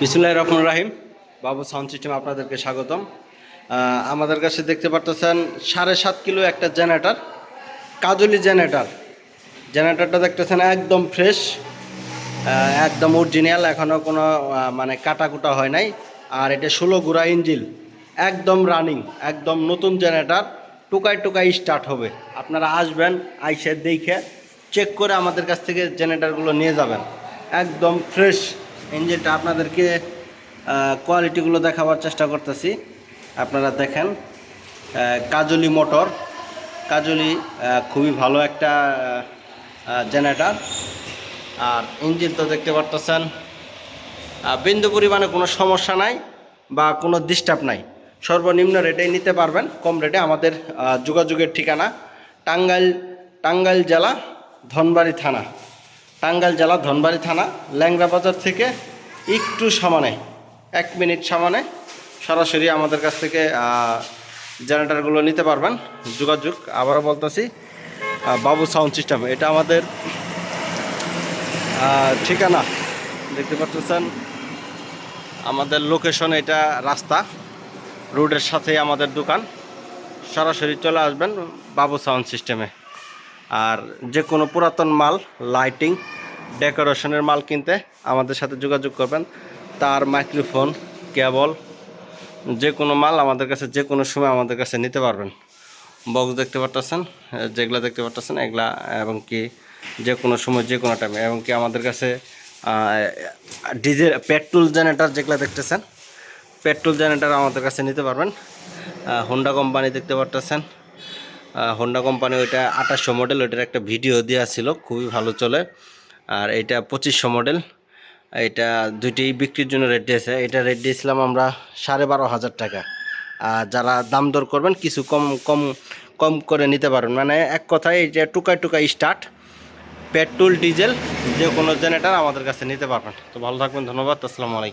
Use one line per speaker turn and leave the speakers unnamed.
বিসমুল্লাহ রহমান রাহিম। বাবু sound system আপনাদেরকে স্বাগতম। আমাদের কাছে দেখতে পারতেছেন সাড়ে সাত কিলো একটা জেনারেটার কাজলি জেনারেটার জেনারেটারটা দেখতেছেন একদম ফ্রেশ একদম অরিজিনাল এখনও কোনো মানে কাটাকুটা হয় নাই। আর এটা ষোলো গুড়া ইঞ্জিল, একদম রানিং একদম নতুন জেনারেটার টুকাই টুকাই স্টার্ট হবে। আপনারা আসবেন, আইসে দেখে চেক করে আমাদের কাছ থেকে জেনারেটারগুলো নিয়ে যাবেন। একদম ফ্রেশ ইঞ্জিনটা আপনাদেরকে কোয়ালিটিগুলো দেখাবার চেষ্টা করতেছি। আপনারা দেখেন কাজলি মোটর কাজলি খুবই ভালো একটা জেনারেটার আর ইঞ্জিন তো দেখতে পারতেছেন বিন্দু পরিমাণে কোনো সমস্যা নাই বা কোনো ডিস্টার্ব নাই। সর্বনিম্ন রেটেই নিতে পারবেন, কম রেটে আমাদের যোগাযোগের ঠিকানা টাঙ্গাইল টাঙ্গাইল জেলা, ধনবাড়ি থানা। টাঙ্গাইল জেলা ধনবাড়ি থানা ল্যাংরা বাজার থেকে একটু সামানে, এক মিনিট সামানে সরাসরি আমাদের কাছ থেকে জেনারেটারগুলো নিতে পারবেন। যোগাযোগ আবারও বলতেছি বাবু সাউন্ড সিস্টেম এটা আমাদের ঠিকানা, দেখতে পাচ্ছেন? আমাদের লোকেশন এটা রাস্তা, রোডের সাথেই আমাদের দোকান। সরাসরি চলে আসবেন বাবু সাউন্ড সিস্টেমে আর যে কোনো পুরাতন মাল লাইটিং ডেকোরেশনের মাল কিনতে আমাদের সাথে যোগাযোগ করবেন। তার মাইক্রোফোন কেবল যে কোনো মাল আমাদের কাছে যে কোনো সময় আমাদের কাছে নিতে পারবেন। বক্স দেখতে পারতেছেন, যেগুলো দেখতে পারতেছেন, এগুলা এবং কি যে কোনো সময় যে কোনো টাইমে এবং কি আমাদের কাছে ডিজেল পেট্রোল জেনারেটার যেগুলো দেখতেছেন পেট্রোল জেনারেটার আমাদের কাছে নিতে পারবেন। হোন্ডা কোম্পানি দেখতে পারতেছেন হোন্ডা কোম্পানি ওইটা আঠাশশো মডেল ওইটার একটা ভিডিও দেওয়া ছিল, খুবই ভালো চলে। আর এটা পঁচিশশো মডেল এটা দুইটি বিক্রির জন্য রেট দিয়েছে। এটা রেট দিয়েছিলাম আমরা সাড়ে বারো হাজার টাকা। আর যারা দাম দর করবেন, কিছু কম কম কম করে নিতে পারবেন। মানে এক কথায় এই যে টুকাই টুকাই স্টার্ট পেট্রোল ডিজেল যে কোনো জেনারেটার আমাদের কাছে নিতে পারবেন। তো ভালো থাকবেন, ধন্যবাদ, আসসালামু আলাইকুম।